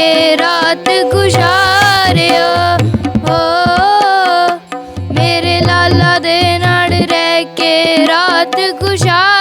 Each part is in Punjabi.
ਕੇ ਰਾਤ ਗੁਜ਼ਾਰਿਆ ਹੋ ਨਾਲ ਰਹਿ ਕੇ ਰਾਤ ਗੁਜ਼ਾਰ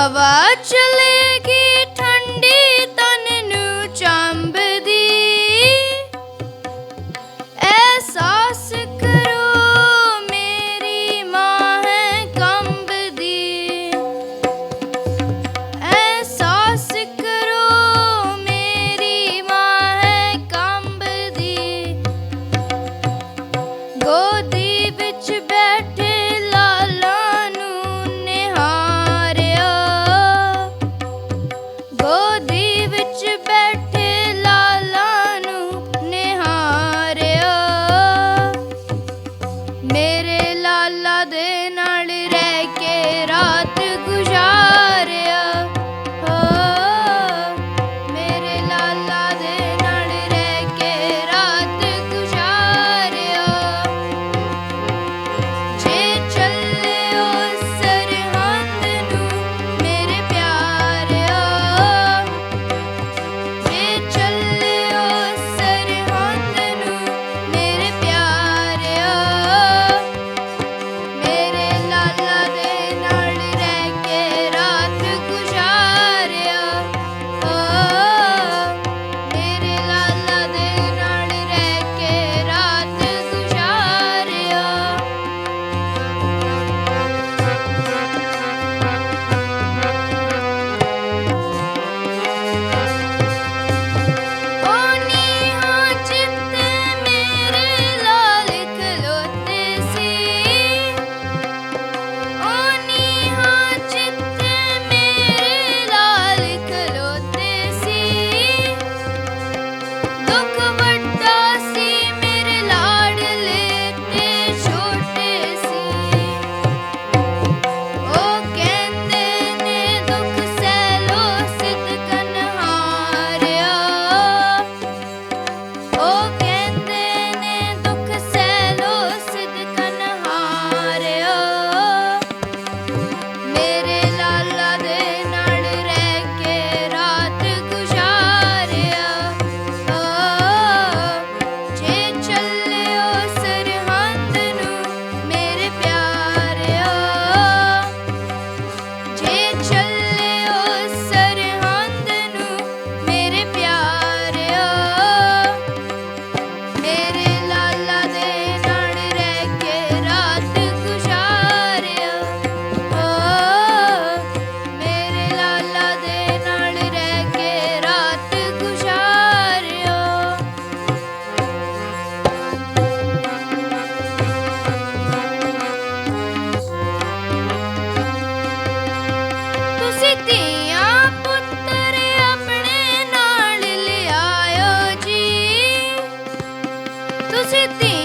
हवा चलेगी। খুশিতে